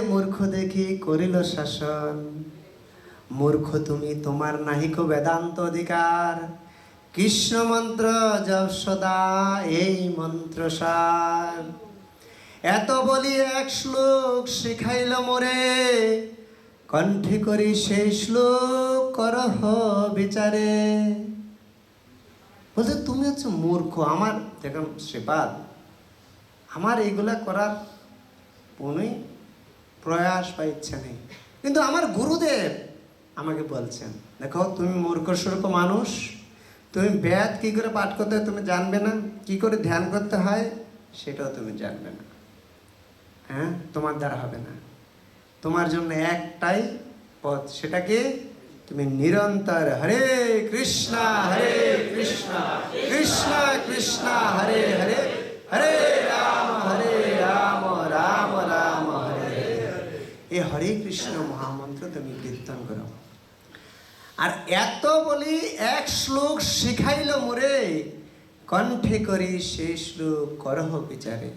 মূর্খ দেখি করিল শাসন। মূর্খ তুমি তোমার নাহিক বেদান্ত অধিকার। কৃষ্ণ মন্ত্র জপ সদা, এই মন্ত্র সার। এত বলি এক শ্লোক শিখাইল মোরে, কণ্ঠে করি সেই শ্লোক করহ বিচারে। বলছে, তুমি হচ্ছে মূর্খ, আমার, দেখুন, শ্রীপাদ, আমার এগুলা করার কোনোই প্রয়াস বা ইচ্ছা নেই। কিন্তু আমার গুরুদেব আমাকে বলছেন, দেখো, তুমি মূর্খ সুর্খ মানুষ, তুমি ব্যাধ কি করে পাঠ করতে হয় তুমি জানবে না? কি করে ধ্যান করতে হয় সেটাও তুমি জানবে না। হ্যাঁ তোমার দ্বারা হবে না। তোমার জন্য একটাই পথ, সেটাকে তুমি নিরন্তর হরে কৃষ্ণা, হরে কৃষ্ণ কৃষ্ণ, কৃষ্ণা, হরে হরে হরে এই হরে কৃষ্ণ মহামন্ত্র তুমি কীর্তন করো। আর এত বলি এক শ্লোক শিখাইল মোরে, কণ্ঠে করি সেই শ্লোক করহ বিচারে।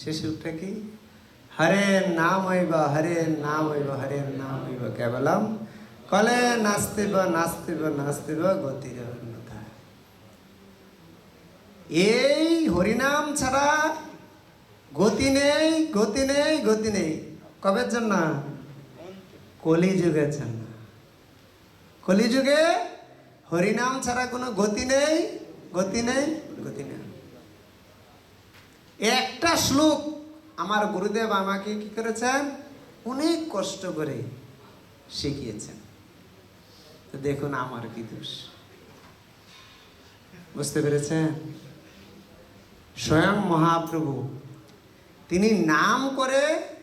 সে শ্লোকটা কি? হরে নাম হইব হরে নাম হইব হরে নাম হইব কেবলম, কলে নাস্তিব নাস্তিব নাস্তিব গতির অন্যথা। এই হরিনাম ছাড়া গতি নেই গতি নেই গতি নেই। কবের জন্য কলিযুগের জন্য কলিযুগে হরিনাম ছাড়া কোনো গতি নেই গতি নেই গতি নেই। একটা শ্লোক আমার গুরুদেব আমাকে কি করেছেন? অনেক কষ্ট করে শিখিয়েছেন। তো দেখুন আমার কি দোষ। বুঝতে পেরেছেন? স্বয়ং মহাপ্রভু, তিনি নাম করে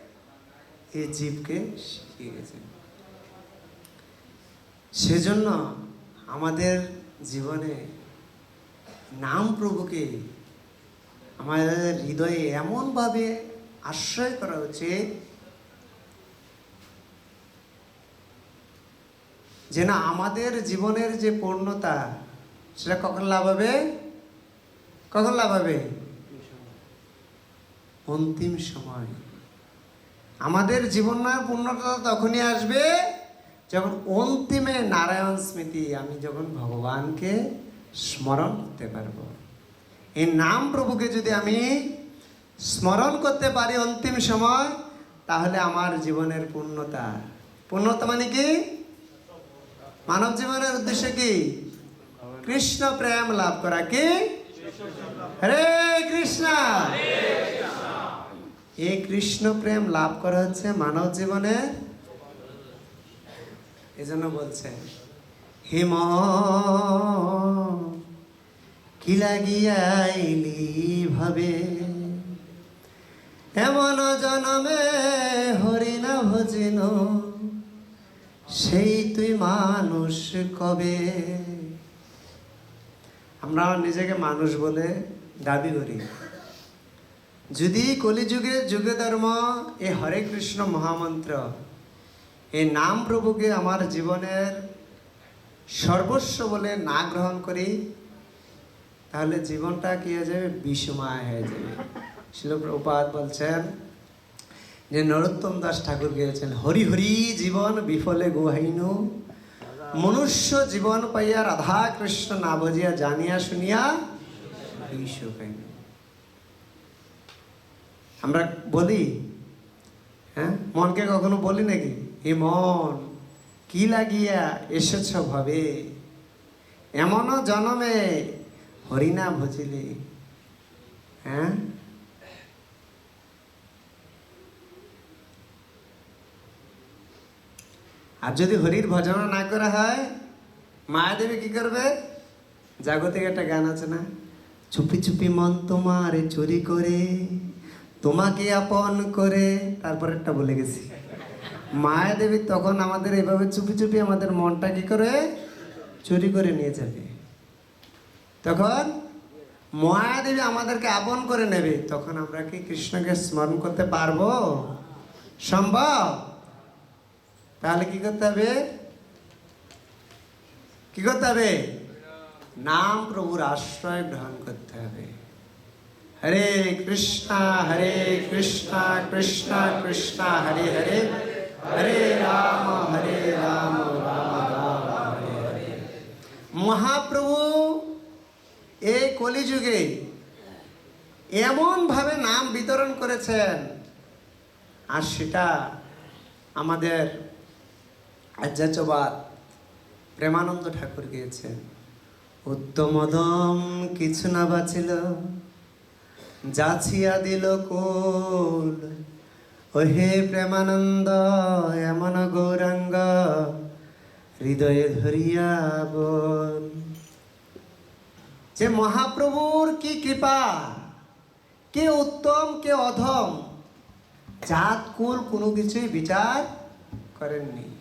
এই জীবকে শিখিয়ে গেছেন সেজন্য আমাদের জীবনে নাম প্রভুকে আমাদের হৃদয়ে এমনভাবে আশ্রয় করা উচিত যে না আমাদের জীবনের যে পূর্ণতা সেটা কখন লাভ হবে? কখন লাভ হবে? অন্তিম সময়। আমাদের জীবনের পূর্ণতা তখনই আসবে যখন অন্তিমে নারায়ণ স্মৃতি আমি যখন ভগবানকে স্মরণ করতে পারব। এই নাম প্রভুকে যদি আমি স্মরণ করতে পারি অন্তিম সময়, তাহলে আমার জীবনের পূর্ণতা। পূর্ণতা মানে কি? মানব জীবনের উদ্দেশ্য কি? কৃষ্ণ প্রেম লাভ করা কি? হরে কৃষ্ণ! এই কৃষ্ণ প্রেম লাভ করা হচ্ছে মানব জীবনে? এজন্য বলছে, হিম, কি লাগিয়াইলি ভাবে? এমন জনমে হরিণা ভজিন, সেই তুই মানুষ কবে? আমরা নিজেকে মানুষ বলে দাবি করি। যদি কলিযুগে যুগে ধর্ম, এ হরে কৃষ্ণ মহামন্ত্র। এই নাম প্রভুকে আমার জীবনের সর্বস্ব বলে না গ্রহণ করি, তাহলে জীবনটা কি হয়ে যাবে? বিষময় হয়ে যাবে। শিলপ্রপাত বলছেন যে নরোত্তম দাস ঠাকুর গিয়েছেন, হরি হরি জীবন বিফলে গুহাইনু, মনুষ্য জীবন পাইয়া রাধা কৃষ্ণ না বুঝিয়া জানিয়া শুনিয়া বিষ আমরা বলি হ্যাঁ? মনকে কখনো বলি নাকি? হে মন, কি লাগিয়া এসেছ ভাবে? এমনও জনমে হরিনা ভজিলে। হ্যাঁ? আর যদি হরির ভজনা না করা হয়, মায়াদেবী কি করবে? জাগতিক একটা গান আছে না? চুপি চুপি মন তোমার চুরি করে। তোমাকে আপন করে তারপর একটা বলে গেছি। মায়া দেবী তখন আমাদের এভাবে চুপি চুপি আমাদের মনটা কি করে? চুরি করে নিয়ে যাবে। তখন মায়া দেবী আমাদেরকে আপন করে নেবে। তখন আমরা কি কৃষ্ণকে স্মরণ করতে পারব? সম্ভব? তাহলে কি করতে হবে? কি করতে হবে? নাম প্রভুর আশ্রয় গ্রহণ করতে হবে। হরে কৃষ্ণ হরে কৃষ্ণ কৃষ্ণ কৃষ্ণ, হরে হরে। হরে রাম হরে রাম মহাপ্রভু এই কলিযুগে এমনভাবে নাম বিতরণ করেছেন, আর সেটা আমাদের আধ্যাত্মবাদ প্রেমানন্দ ঠাকুর গিয়েছেন। উত্তমদম কিছু না বাঁচিল। যাচিয়া দিল কোল। ওহে প্রেমানন্দ, এমন গৌরাঙ্গ, হৃদয়ে ধরিয়া বল। যে মহাপ্রভুর কি কৃপা, কে উত্তম, কে অধম, জাত, কুল, কোনো কিছুই বিচার করেননি।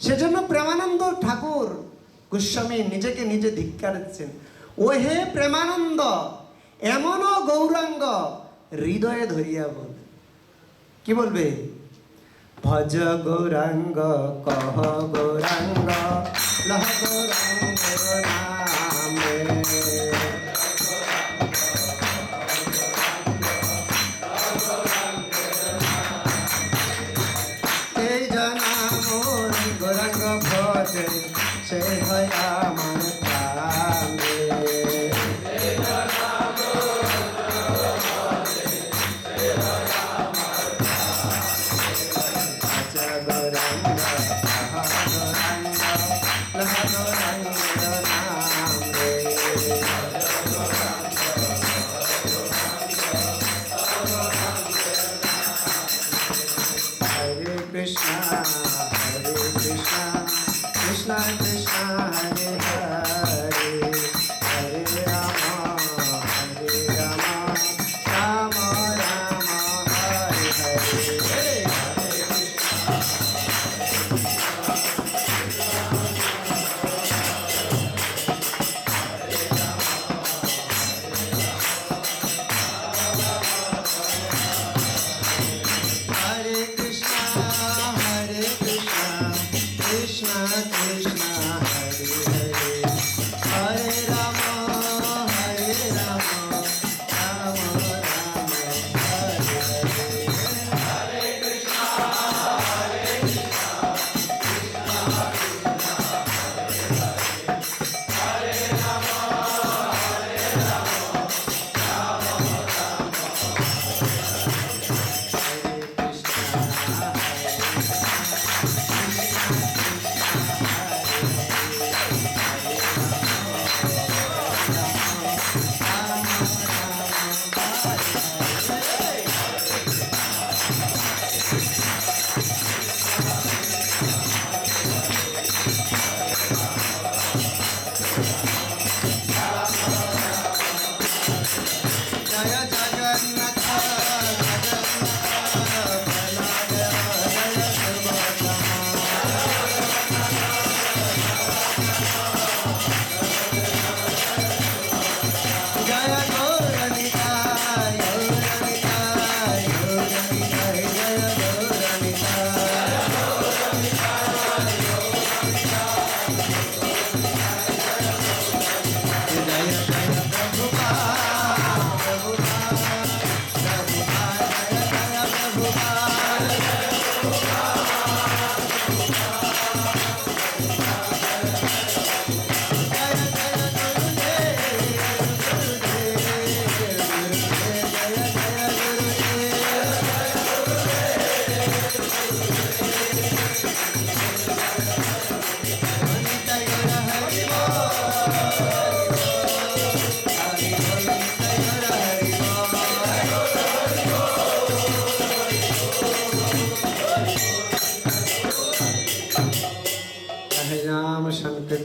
সেজন্য প্রেমানন্দ ঠাকুর গোস্বামী নিজেকে নিজে ধিক্কার দিচ্ছেন। ও হে প্রেমানন্দ এমনও গৌরাঙ্গ হৃদয়ে ধরিয়া বল। কি বলবে? ভজ গৌরাঙ্গ, কহ গৌরাঙ্গ, লহ এই জনা গৌরাঙ্গ সে হয়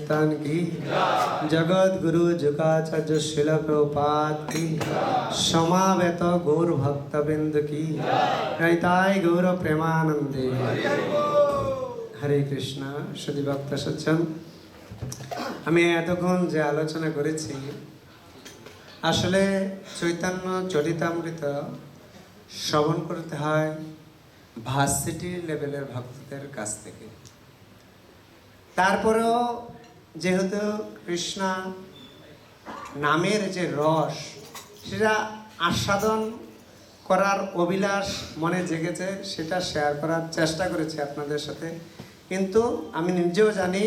संकीर्तन की जगत गुरु जुकाचार्य शिल प्रभुपाद की समावेत गौर भक्तबिंद की रैताय गौर प्रेमानंदे হরে কৃষ্ণ শুধু ভক্ত সচ্ছন আমি এতক্ষণ যে আলোচনা করেছি আসলে চৈতন্য চরিতামৃত শ্রবণ করতে হয় ভার্সিটি লেভেলের ভক্তদের কাছ থেকে তারপরেও যেহেতু কৃষ্ণা নামের যে রস, সেটা আস্বাদন করার অভিলাষ মনে জেগেছে, সেটা শেয়ার করার চেষ্টা করেছি আপনাদের সাথে। কিন্তু আমি নিজেও জানি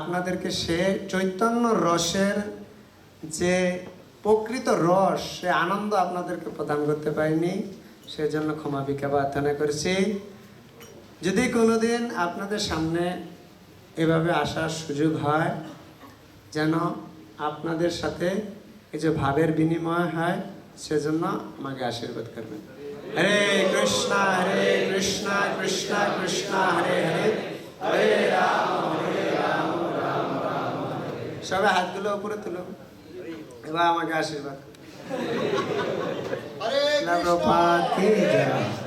আপনাদেরকে সে চৈতন্য রসের যে প্রকৃত রস, সে আনন্দ আপনাদেরকে প্রদান করতে পারিনি, সেজন্য ক্ষমা ভিক্ষা প্রার্থনা করেছি। যদি কোনোদিন আপনাদের সামনে এভাবে আসার সুযোগ হয় যেন আপনাদের সাথে এই যে ভাবের বিনিময় হয় সেজন্য আমাকে আশীর্বাদ করবেন। হরে কৃষ্ণ হরে কৃষ্ণ কৃষ্ণ কৃষ্ণ হরে হরে। হরে রাম হরে রাম রাম রাম হরে। হরে। সবাই হাতগুলো উপরে তুলো। এবার আমাকে আশীর্বাদ। হরে কৃষ্ণ।